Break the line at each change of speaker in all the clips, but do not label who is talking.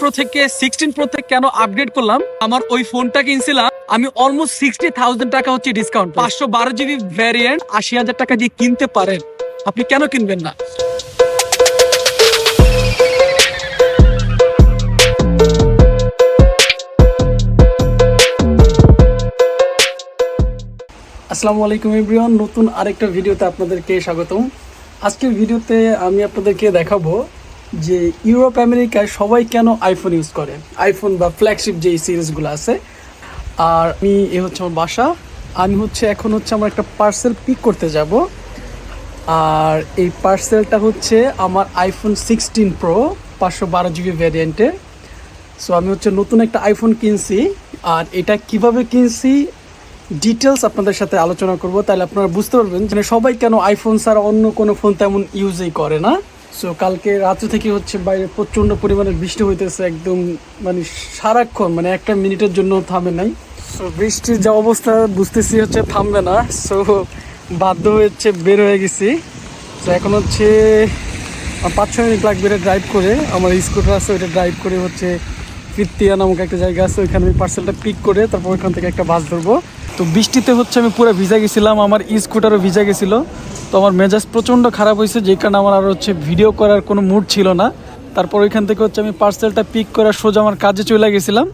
Pro থেকে sixteen pro থেকে কেন আপগ্রেড করলাম? আমার ওই ফোনটা কিনছিলাম, আমি অলমোস্ট সিক্সটি থাউজেন্ড টাকা হচ্ছে ডিসকাউন্ট পাঁচশো বারো জিবি ভ্যারিয়েন্ট আশি হাজার টাকা দিয়ে কিনতে পারেন। আপনি কেন কিনবেন না? আসসালামু আলাইকুম এভরিওয়ান, নতুন আরেকটা ভিডিওতে আপনাদেরকে স্বাগতম। আজকের ভিডিওতে আমি আপনাদেরকে দেখাবো যে ইউরোপ, আমেরিকায় সবাই কেন আইফোন ইউজ করে? আইফোন বা ফ্ল্যাগশিপ যেই সিরিজগুলো আছে। আর আমি, এ হচ্ছে আমার বাসা। আমি হচ্ছে, এখন হচ্ছে আমার একটা পার্সেল পিক করতে যাব। আর এই পার্সেলটা হচ্ছে আমার আইফোন সিক্সটিন প্রো পাঁচশো বারো জিবি ভ্যারিয়েন্টের সো আমি হচ্ছে নতুন একটা আইফোন কিনছি। আর এটা কীভাবে কিনছি ডিটেলস আপনাদের সাথে আলোচনা করব। তাহলে আপনারা বুঝতে পারবেন যে সবাই কেন আইফোন ছাড়া অন্য কোনো ফোন তেমন ইউজই করে না। সো কালকে রাত্রে থেকে হচ্ছে বাইরে প্রচণ্ড পরিমাণে বৃষ্টি হইতেছে, একদম মানে সারাক্ষণ মানে একটা মিনিটের জন্য থামে নাই। সো বৃষ্টির যা অবস্থা বুঝতেছি হচ্ছে থামবে না। সো বাধ্য হচ্ছে বের হয়ে গেছি। তো এখন হচ্ছে পাঁচ ছয় মিনিট লাগবে এটা ড্রাইভ করে। আমার স্কুটার আছে, ওইটা ড্রাইভ করে হচ্ছে কৃত্তিয়া নামক একটা জায়গা আছে, ওইখানে আমি পার্সেলটা পিক করে তারপর ওইখান থেকে একটা বাস ধরবো। তো বৃষ্টিতে হচ্ছে আমি পুরো ভিজা গেছিলাম আমার স্কুটারও ভিজা গেছিল। তো আমার মেজাজ প্রচণ্ড খারাপ হয়েছে যে কারণে আমার আর হচ্ছে ভিডিও করার কোনো মুড ছিল না। তারপর ওইখান থেকে হচ্ছে আমি পার্সেলটা পিক করে সোজা আমার কাজে চলে গেছিলাম।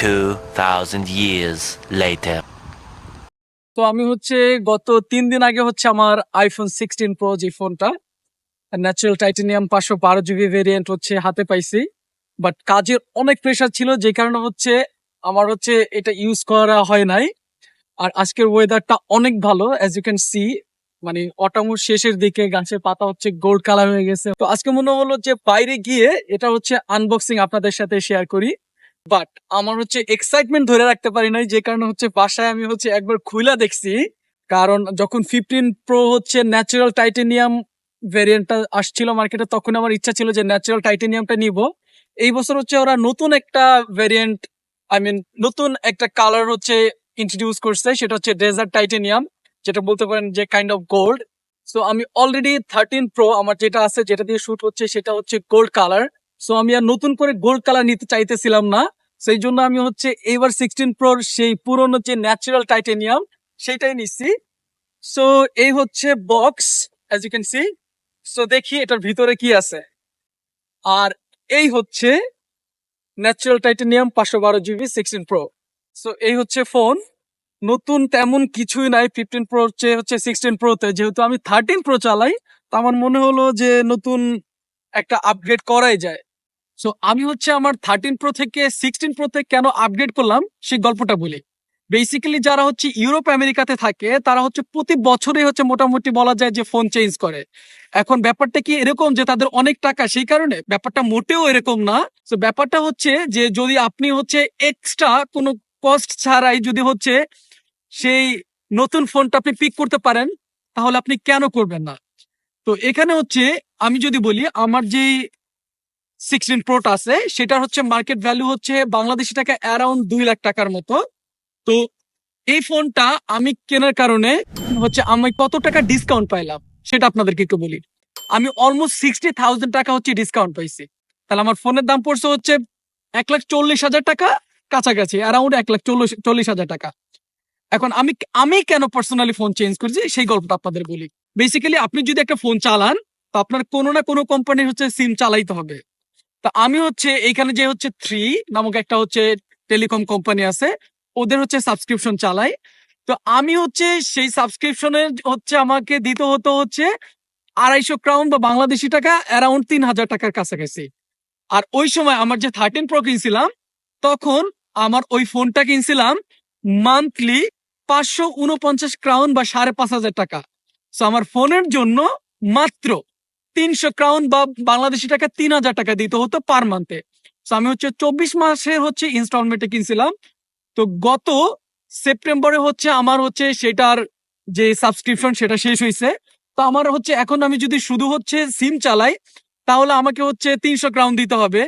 2000 years later.
তো আমি হচ্ছে গত তিন দিন আগে হচ্ছে আমার আইফোন সিক্সটিন প্রো যে ফোনটা ন্যাচারাল টাইটেনিয়াম পাঁচশো বারো জিবি ভেরিয়েন্ট হচ্ছে হাতে পাইছি। বাট কাজের অনেক প্রেশার ছিল যে কারণে হচ্ছে আমার হচ্ছে এটা ইউজ করা হয় নাই। আর আজকের ওয়েদারটা অনেক ভালো অ্যাজ ইউ ক্যান সি মানে অটামুর শেষের দিকে গাছের পাতা হচ্ছে গোল্ড কালার হয়ে গেছে। তো আজকে মনে হলো যে বাইরে গিয়ে এটা হচ্ছে আনবক্সিং আপনাদের সাথে শেয়ার করি। বাট আমার হচ্ছে এক্সাইটমেন্ট ধরে রাখতে পারি নাই, যে কারণে হচ্ছে বাসায় আমি হচ্ছে একবার খুইলা দেখছি। কারণ যখন ফিফটিন প্রো হচ্ছে ন্যাচারাল টাইটেনিয়াম ভেরিয়েন্টটা আসছিল মার্কেটে তখন আমার ইচ্ছা ছিল যে ন্যাচারাল টাইটেনিয়ামটা নিব। এই বছর হচ্ছে ওরা নতুন একটা ভেরিয়েন্ট আই মিন নতুন একটা কালার হচ্ছে ইন্ট্রোডিউস করছে, সেটা হচ্ছে ডেজার্ট টাইটেনিয়াম যেটা বলতে পারেন যে কাইন্ড অফ গোল্ড সো আমি অলরেডি থার্টিন প্রো আমার যেটা আছে, যেটা দিয়ে শ্যুট হচ্ছে, সেটা হচ্ছে গোল্ড কালার সো আমি আর নতুন করে গোল্ড কালার নিতে চাইতেছিলাম না। সেই জন্য আমি হচ্ছে এইবার সিক্সটিন প্রোর সেই পুরনো যে ন্যাচারাল টাইটেনিয়াম সেটাই নিচ্ছি। সো এই হচ্ছে box as you can see so দেখি এটার ভিতরে কি আছে। আর এই হচ্ছে ন্যাচারাল টাইটেনিয়াম পাঁচশো বারো জিবি সিক্সটিন প্রো সো এই হচ্ছে ফোন নতুন তেমন কিছুই নাই ফিফটিন প্রো চেয়ে হচ্ছে সিক্সটিন প্রোতে যেহেতু আমি থার্টিন প্রো চালাই, তো আমার মনে হলো যে নতুন একটা আপগ্রেড করাই যায়। সো আমি হচ্ছে আমার থার্টিন প্রো থেকে সিক্সটিন প্রোতে কেন আপগ্রেড করলাম, সেই গল্পটা বলি। বেসিক্যালি যারা হচ্ছে ইউরোপ আমেরিকাতে থাকে, তারা হচ্ছে প্রতি বছরে হচ্ছে মোটামুটি বলা যায় যে ফোন চেঞ্জ করে। এখন ব্যাপারটা কি এরকম যে তাদের অনেক টাকা, সেই কারণে? ব্যাপারটা মোটেও এরকম না। তো ব্যাপারটা হচ্ছে যে যদি আপনি হচ্ছে এক্সট্রা কোনো কস্ট ছাড়াই যদি হচ্ছে সেই নতুন ফোনটা আপনি পিক করতে পারেন, তাহলে আপনি কেন করবেন না? তো এখানে হচ্ছে আমি যদি বলি, আমার যে সিক্সটিন প্রোটা আছে, সেটার হচ্ছে মার্কেট ভ্যালু হচ্ছে বাংলাদেশি টাকা অ্যারাউন্ড দুই লাখ টাকার মতো। তো এই ফোনটা আমি কেনার কারণে হচ্ছে আমি কত টাকা ডিসকাউন্ট পাইলাম, সেটা আপনাদেরকে একটু বলি। আমি অলমোস্ট সিক্সটি থাউজেন্ড টাকা হচ্ছে ডিসকাউন্ট পাইছি। তাহলে আমার ফোনের দাম পড়ছে হচ্ছে এক লাখ চল্লিশ হাজার টাকা কাছাকাছি অ্যারাউন্ড এক লাখ চল্লিশ চল্লিশ হাজার টাকা। এখন আমি আমি কেন পার্সোনালি ফোন চেঞ্জ করেছি? সেই গল্পটা আপনাদের বলি। বেসিক্যালি আপনি যদি একটা ফোন চালান, তো আপনার কোনো না কোনো কোম্পানির হচ্ছে সিম চালাইতে হবে। তা আমি হচ্ছে, এইখানে যে হচ্ছে থ্রি নামক একটা হচ্ছে টেলিকম কোম্পানি আছে ওদের হচ্ছে সাবস্ক্রিপশন চালাই। তো আমি হচ্ছে সেই সাবস্ক্রিপশনের হচ্ছে আমাকে দিতে হতো হচ্ছে আড়াইশো ক্রাউন বা বাংলাদেশি টাকা অ্যারাউন্ড তিন হাজার টাকার কাছাকাছি। আর ওই সময় আমার যে থার্টিন প্রো কিনছিলাম, তখন আমার ওই ফোনটা কিনছিলাম মান্থলি পাঁচশো উনপঞ্চাশ ক্রাউন বা সাড়ে পাঁচ হাজার টাকা। সো আমার ফোনের জন্য মাত্র তিনশো ক্রাউন বা বাংলাদেশি টাকা তিন হাজার টাকা দিতে হতো পার মান্থে সো আমি হচ্ছে চব্বিশ মাসে হচ্ছে ইনস্টলমেন্টে কিনছিলাম তো গত সেপ্টেম্বরে হচ্ছে আমার হচ্ছে সেটার যে সাবস্ক্রিপশন সেটা শেষ হয়েছে তো আমার হচ্ছে এখন আমি যদি শুধু হচ্ছে সিম চালাই, তাহলে আমাকে হচ্ছে তিনশো ক্রাউন দিতে হবে।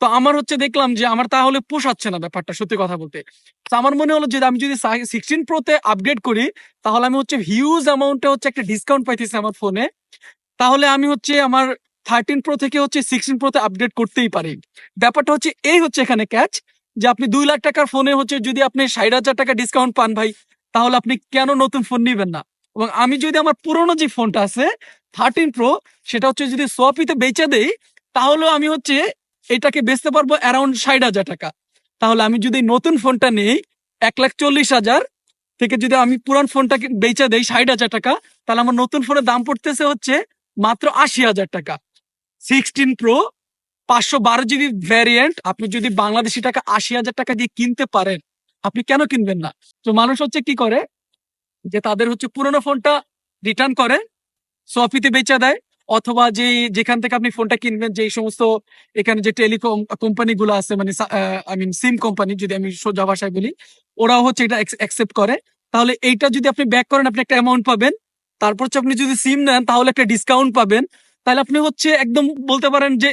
তো আমার হচ্ছে দেখলাম যে আমার তাহলে পোষাচ্ছে না ব্যাপারটা, সত্যি কথা বলতে। তো আমার মনে হলো যে আমি যদি সিক্সটিন প্রোতে আপগ্রেড করি, তাহলে আমি হচ্ছে হিউজ অ্যামাউন্টে হচ্ছে একটা ডিসকাউন্ট পাইতেছি আমার ফোনে তাহলে আমি হচ্ছে আমার থার্টিন প্রো থেকে হচ্ছে সিক্সটিন প্রোতে আপডেট করতেই পারি। ব্যাপারটা হচ্ছে এই হচ্ছে এখানে ক্যাচ যে আপনি দুই লাখ টাকার ফোনে হচ্ছে যদি আপনি ষাট হাজার টাকা ডিসকাউন্ট পান ভাই, তাহলে আপনি কেন নতুন ফোন নিবেন না? এবং আমি যদি আমার পুরোনো যে ফোনটা আছে থার্টিন প্রো সেটা হচ্ছে যদি সোয়াপিতে বেচে দেই তাহলে আমি হচ্ছে এটাকে বেচতে পারব অ্যারাউন্ড ষাট হাজার টাকা। তাহলে আমি যদি নতুন ফোনটা নেই, এক লাখ চল্লিশ হাজার, থেকে যদি আমি পুরান ফোনটাকে বেচে দেই ষাট হাজার টাকা, তাহলে আমার নতুন ফোনের দাম পড়তেছে হচ্ছে মাত্র আশি হাজার টাকা। সিক্সটিন প্রো পাঁচশো বারো জিবি ভ্যারিয়েন্ট আপনি যদি বাংলাদেশি টাকা আশি হাজার টাকা দিয়ে কিনতে পারেন, আপনি কেন কিনবেন না? তো মানুষ হচ্ছে কি করে? যে তাদের হচ্ছে পুরোনো ফোনটা রিটার্ন করে সফিতে বেচা দেয়, অথবা যে যেখান থেকে আপনি ফোনটা কিনবেন, যে সমস্ত এখানে যে টেলিকম কোম্পানি গুলো আছে মানে আই মিন সিম কোম্পানি যদি আমি সোজা ভাষায় বলি, ওরাও হচ্ছে এটা অ্যাকসেপ্ট করে। তাহলে এইটা যদি আপনি ব্যাক করেন, আপনি একটা অ্যামাউন্ট পাবেন। তারপর হচ্ছে আপনি যদি সিম নেন, তাহলে একটা ডিসকাউন্ট পাবেন। তাহলে আপনি হচ্ছে একদম বলতে পারেন যে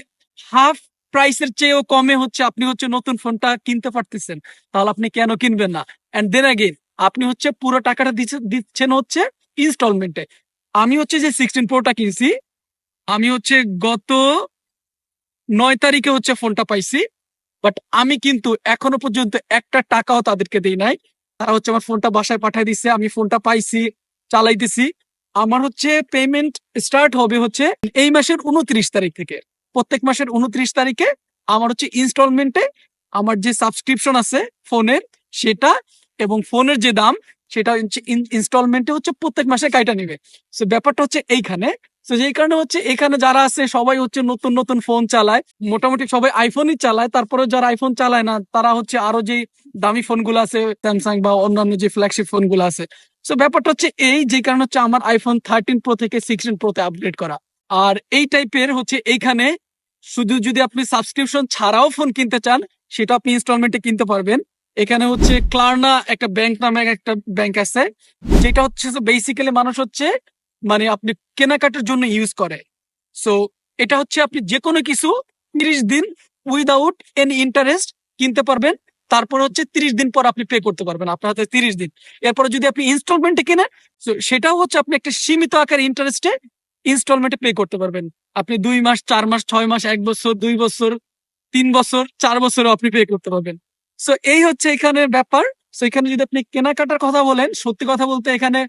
হাফ প্রাইসের চেয়েও কমে হচ্ছে, আপনি হচ্ছে নতুন ফোনটা কিনতে পারতেছেন। তাহলে আপনি কেন কিনবেন না? এন্ড দেন আগেন আপনি হচ্ছে পুরো টাকাটা দিচ্ছেন হচ্ছে ইনস্টলমেন্টে আমি হচ্ছে যে সিক্সটিন প্রোটা কিনছি, আমি হচ্ছে গত নয় তারিখে হচ্ছে ফোনটা পাইছি বাট আমি কিন্তু এখনও পর্যন্ত একটা টাকাও তাদেরকে দিই নাই। তারা হচ্ছে আমার ফোনটা বাসায় পাঠিয়ে দিচ্ছে আমি ফোনটা পাইছি চালাইতেছি আমার হচ্ছে পেমেন্ট স্টার্ট হবে হচ্ছে এই মাসের উনত্রিশ তারিখ থেকে। প্রত্যেক মাসের উনত্রিশ তারিখে আমার হচ্ছে ইনস্টলমেন্টে আমার যে সাবস্ক্রিপশন আছে ফোনের, সেটা এবং ফোনের যে দাম, সেটা হচ্ছে ইনস্টলমেন্টে হচ্ছে প্রত্যেক মাসে কাইটা নিবে। সো ব্যাপারটা হচ্ছে এইখানে। তো যেই কারণে হচ্ছে এখানে যারা আছে, সবাই হচ্ছে নতুন নতুন ফোন চালায়। মোটামুটি সবাই আইফোনই চালায়। তারপরে যারা আইফোন চালায় না, তারা হচ্ছে আরও যে দামি ফোনগুলো আছে স্যামসাং বা অন্যান্য যে ফ্ল্যাগশিপ ফোনগুলো আছে। সো ব্যাপারটা হচ্ছে এই যে কারণে হচ্ছে আমার আইফোন থার্টিন প্রো থেকে সিক্সটিন প্রোতে আপগ্রেড করা। আর এই টাইপের হচ্ছে এইখানে শুধু যদি আপনি সাবস্ক্রিপশন ছাড়াও ফোন কিনতে চান, সেটা আপনি ইনস্টলমেন্টে কিনতে পারবেন। এখানে হচ্ছে ক্লার্না একটা ব্যাংক নামে একটা ব্যাংক আছে, যেটা হচ্ছে বেসিক্যালি মানুষ হচ্ছে মানে আপনি কেনাকাটার জন্য ইউজ করে। সো এটা হচ্ছে আপনি যে কোনো কিছু তিরিশ দিন উইদাউট এনি ইন্টারেস্ট কিনতে পারবেন, তারপর হচ্ছে তিরিশ দিন পর আপনি পে করতে পারবেন আপনার হাতে তিরিশ দিন। এরপরে যদি আপনি ইনস্টলমেন্টে কেনেন সেটাও হচ্ছে আপনি একটা সীমিত আকারে ইন্টারেস্টে ইনস্টলমেন্টে পে করতে পারবেন। আপনি দুই মাস, চার মাস, ছয় মাস, এক বছর, দুই বছর, তিন বছর, চার বছরও আপনি পে করতে পারবেন। সো এই হচ্ছে এখানে ব্যাপার। সো এখানে যদি আপনি কেনাকাটার কথা বলেন, সত্যি কথা বলতে এখানে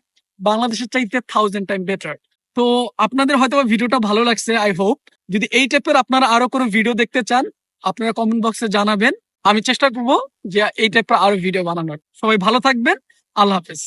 বাংলাদেশের চাইতে থাউজেন্ড টাইম বেটার তো, আপনাদের হয়তো ভিডিওটা ভালো লাগছে আই হোপ যদি এই টাইপের আপনারা আরও কোনো ভিডিও দেখতে চান, আপনারা কমেন্ট বক্সে জানাবেন। আমি চেষ্টা করব যে এই টাইপের আরও ভিডিও বানানোর। সবাই ভালো থাকবেন। আল্লাহ হাফেজ।